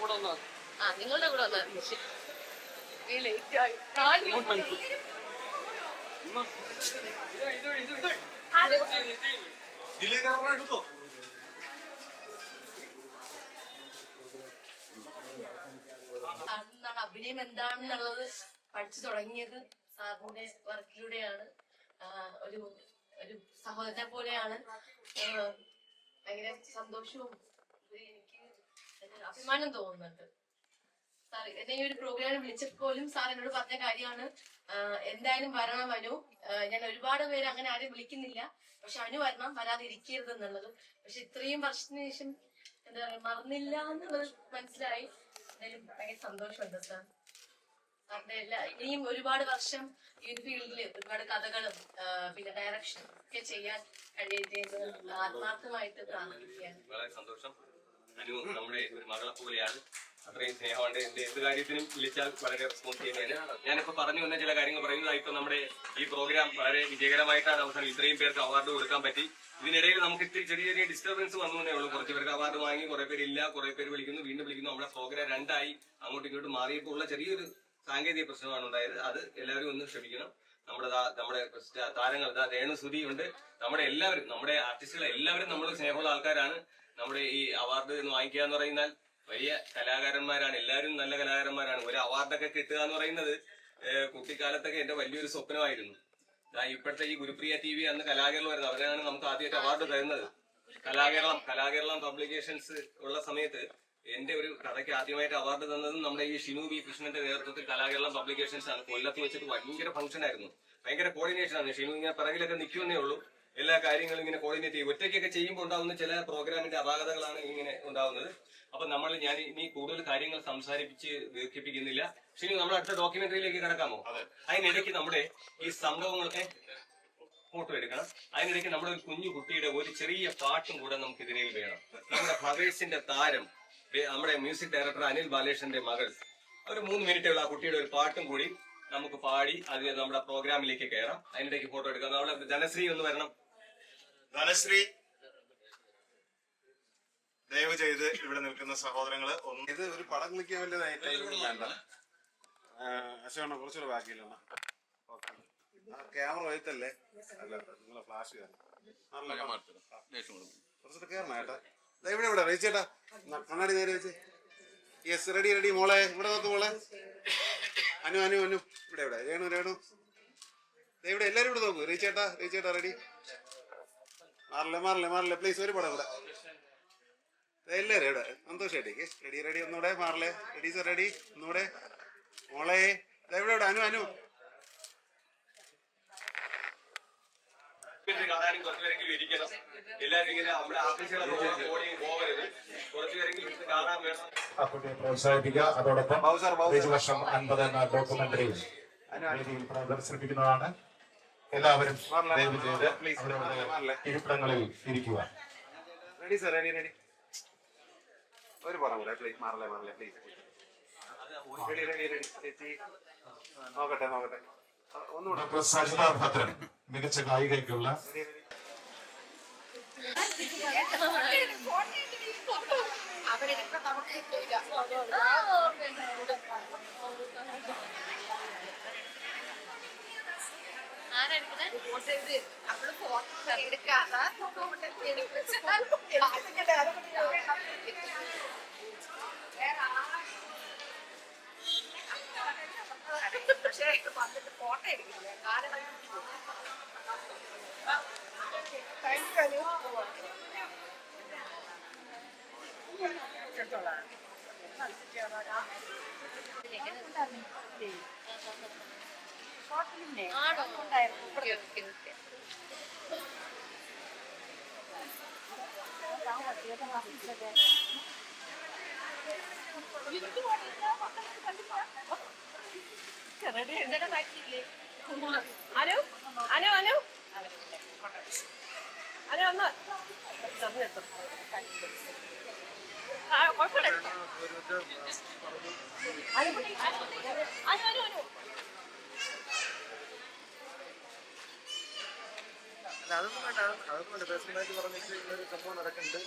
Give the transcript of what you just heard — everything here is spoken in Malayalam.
കൂടെ ഒന്ന് ആ നിങ്ങളുടെ കൂടെ ഇങ്ങോട്ട് മനസ്സിൽ സാറിനാണ് അഭിനയം എന്താണെന്നുള്ളത് പഠിച്ചു തുടങ്ങിയത്. സാറിന്റെ വർക്കിലൂടെയാണ്. ഒരു ഒരു സഹോദരനെ പോലെയാണ്. ഭയങ്കര സന്തോഷവും. എനിക്ക് അഭിമാനം തോന്നുന്നുണ്ട്. സാർ എന്നെ ഒരു പ്രോഗ്രാമിൽ വിളിച്ചപ്പോൾ പോലും സാർ എന്നോട് പറഞ്ഞ കാര്യമാണ് എന്തായാലും വരണം അനു. ഞാൻ ഒരുപാട് പേര് അങ്ങനെ ആരും വിളിക്കുന്നില്ല. പക്ഷെ അനു വരണം വരാതെ ഇരിക്കരുത് എന്നുള്ളത്. പക്ഷെ ഇത്രയും വർഷത്തിന് ശേഷം എന്താ പറയാ മറന്നില്ല എന്നുള്ളത് മനസ്സിലായി. എന്തായാലും ഭയങ്കര സന്തോഷമുണ്ട് സാർ. സാറിന്റെ എല്ലാ ഇനിയും ഒരുപാട് വർഷം ഈ ഒരു ഫീൽഡിൽ ഒരുപാട് കഥകളും പിന്നെ ഡയറക്ഷൻ ഒക്കെ ചെയ്യാൻ കഴിയുന്നത് ആത്മാർത്ഥമായിട്ട് പ്രാർത്ഥിക്കുകയാണ്. സന്തോഷം. അനു നമ്മുടെ മകളെ പോലെയാണ്. അത്രയും സ്നേഹമുണ്ട്. എന്റെ എന്ത് കാര്യത്തിനും വിളിച്ചാൽ വളരെ റെസ്പോൺസ് ചെയ്യുന്നതിന് ഞാനിപ്പോ പറഞ്ഞു വന്ന ചില കാര്യങ്ങൾ പറയുന്നതായി നമ്മുടെ ഈ പ്രോഗ്രാം വളരെ വിജയകരമായിട്ടാണ് അവസാനം ഇത്രയും പേർക്ക് അവാർഡ് കൊടുക്കാൻ പറ്റി. ഇതിനിടയിൽ നമുക്ക് ഇത്തിരി ചെറിയ ചെറിയ ഡിസ്റ്റർബൻസ് വന്നേ ഉള്ളൂ. കുറച്ച് പേർക്ക് അവാർഡ് വാങ്ങി കുറെ പേര് ഇല്ല കുറെ പേര് വിളിക്കുന്നു വീണ്ടും വിളിക്കുന്നു. നമ്മുടെ പ്രോഗ്രാം രണ്ടായി അങ്ങോട്ടും ഇങ്ങോട്ടും മാറിയപ്പോൾ ഉള്ള ചെറിയൊരു സാങ്കേതിക പ്രശ്നമാണ് ഉണ്ടായത്. അത് എല്ലാവരും ഒന്ന് ക്ഷമിക്കണം നമ്മുടെ നമ്മുടെ താരങ്ങൾ രേണു സുധി ഉണ്ട്. നമ്മുടെ എല്ലാവരും നമ്മുടെ ആർട്ടിസ്റ്റുകൾ എല്ലാവരും നമ്മൾ സ്നേഹമുള്ള ആൾക്കാരാണ്. നമ്മുടെ ഈ അവാർഡ് വാങ്ങിക്കുക എന്ന് പറയുന്നാൽ വലിയ കലാകാരന്മാരാണ് എല്ലാവരും നല്ല കലാകാരന്മാരാണ്. ഒരു അവാർഡൊക്കെ കിട്ടുക എന്ന് പറയുന്നത് കുട്ടിക്കാലത്തൊക്കെ എന്റെ വലിയൊരു സ്വപ്നമായിരുന്നു. ഇപ്പോഴത്തെ ഈ ഗുരുപ്രിയ ടി വി അന്ന് കലാകേരളം വരുന്നത് അവരാണ് നമുക്ക് ആദ്യമായിട്ട് അവാർഡ് തരുന്നത്. കലാകേരളം കലാകേരളം പബ്ലിക്കേഷൻസ് ഉള്ള സമയത്ത് എന്റെ ഒരു കഥയ്ക്ക് ആദ്യമായിട്ട് അവാർഡ് തന്നതും നമ്മുടെ ഈ ഷിനു ബി കൃഷ്ണന്റെ നേതൃത്വത്തിൽ കലാകേരളം പബ്ലിക്കേഷൻസ് ആണ്. കൊല്ലത്ത് വെച്ചിട്ട് ഭയങ്കര ഫംഗ്ഷൻ ആയിരുന്നു. ഭയങ്കര കോർഡിനേഷൻ ആണ്. ഷിനു ഇങ്ങനെ പിറകിലൊക്കെ നിൽക്കുമെന്നേ ഉള്ളൂ. എല്ലാ കാര്യങ്ങളും ഇങ്ങനെ കോർഡിനേറ്റ് ചെയ്യും. ഒറ്റയ്ക്കൊക്കെ ചെയ്യുമ്പോൾ ഉണ്ടാകുന്ന ചില പ്രോഗ്രാമിന്റെ അപാകതകളാണ് ഇങ്ങനെ ഉണ്ടാകുന്നത് അപ്പൊ നമ്മൾ ഞാൻ ഇനി കൂടുതൽ കാര്യങ്ങൾ സംസാരിപ്പിച്ച് ദീർഘിപ്പിക്കുന്നില്ല. ശരി നമ്മൾ അടുത്ത ഡോക്യുമെന്ററിയിലേക്ക് കിടക്കാമോ? അതിനിടയ്ക്ക് നമ്മുടെ ഈ സംഭവങ്ങളൊക്കെ ഫോട്ടോ എടുക്കണം. അതിനിടയ്ക്ക് നമ്മുടെ ഒരു കുഞ്ഞു കുട്ടിയുടെ ഒരു ചെറിയ പാട്ടും കൂടെ നമുക്ക് ഇതിനിൽ വേണം. നമ്മുടെ ഭവേഷിന്റെ താരം നമ്മുടെ മ്യൂസിക് ഡയറക്ടർ അനിൽ ബാലേഷന്റെ മകൾ. ഒരു മൂന്ന് മിനിറ്റ് ഉള്ള ആ കുട്ടിയുടെ ഒരു പാട്ടും കൂടി നമുക്ക് പാടി അത് നമ്മുടെ പ്രോഗ്രാമിലേക്ക് കയറാം. അതിനിടയ്ക്ക് ഫോട്ടോ എടുക്കാം. നമ്മുടെ ധനശ്രീ ഒന്ന് വരണം. ധനശ്രീ ദയവ് ചെയ്ത് ഇവിടെ നിൽക്കുന്ന സഹോദരങ്ങൾ ഒന്ന് ഇത് ഒരു പടം നിൽക്കാൻ വലിയ വേണ്ട. അശോണ കുറച്ചുകൂടെ ബാക്കിയില്ല ക്യാമറ വൈത്തല്ലേ അല്ല നിങ്ങളെ ഫ്ലാഷ് കുറച്ചുകൂടെ കയറണം ഏട്ടാ ദാ ഇവിടെ ഇവിടെ റേച്ചേട്ടാ കണ്ണാടി നേരെ വെച്ച്. യെസ് റെഡി റെഡി മോളെ. ഇവിടെ നോക്ക് മോളെ. അനു അനു അനു. ഇവിടെ ഇവിടെ. രേണു രേണു. ദേ ഇവിടെ എല്ലാരും ഇവിടെ നോക്കൂ. റീച്ചേട്ടാ റീച്ചേട്ടാ റെഡി മാറില്ല മാറില്ല മാറില്ല. പ്ലീസ് ഒരു പടം ഇവിടെ എല്ലാവരും ഇവിടെ. സന്തോഷായിട്ടേക്ക് റെഡി റെഡി ഒന്നുകൂടെ മാറില്ലേ? റെഡി സർ റെഡി ഒന്നുകൂടെ? മോളെ ദേ ഇവിടെ ഇവിടെ. അനു അനു. കാണാനും കുറച്ച് പേരെങ്കിലും ഇരിക്കണം. എല്ലാവരും ഇങ്ങനെ നമ്മുടെ ആർട്ടിസ്റ്റുകളൊക്കെ ഓടി പോകരുത്. കുറച്ച് പേരെങ്കിലും ഇരുന്ന് കാണാൻ വേണം. ആ കുട്ടിയെ പ്രോത്സാഹിപ്പിക്കുക. അതോടൊപ്പം വർഷം അൻപത് എന്ന ഡോക്യുമെന്ററി പ്രദർശിപ്പിക്കുന്നതാണ്. എല്ലാവരും ദയവ് ചെയ്ത് ഇരിപ്പിടങ്ങളിൽ ഇരിക്കുക. റെഡി സർ റെഡി റെഡി ഒരു കൂടെ പ്ലീസ് മാറല്ലേ മാറില്ലേ പ്ലീസ് റെഡി റെഡി റെഡി ചേച്ചി നോക്കട്ടെ നോക്കട്ടെ. ഒന്നുകൂടെ. സജിത ഭദ്രൻ മികച്ച ഗായികയ്ക്കുള്ള റെഡി റെഡി പക്ഷേ വന്നിട്ട് ഫോട്ടോ എടുക്കില്ല കാരണം ആണോ okay okay okay Anu Anu Anu. Anu ഒന്ന് ആ കുഴപ്പമില്ല. അനു അനു അനു അല്ല അതൊന്നും വേണ്ട അതൊന്നും വേണ്ട. പേഴ്സണലായിട്ട് പറഞ്ഞിട്ട് ഒരു സംഭവം നടക്കുന്നുണ്ട്.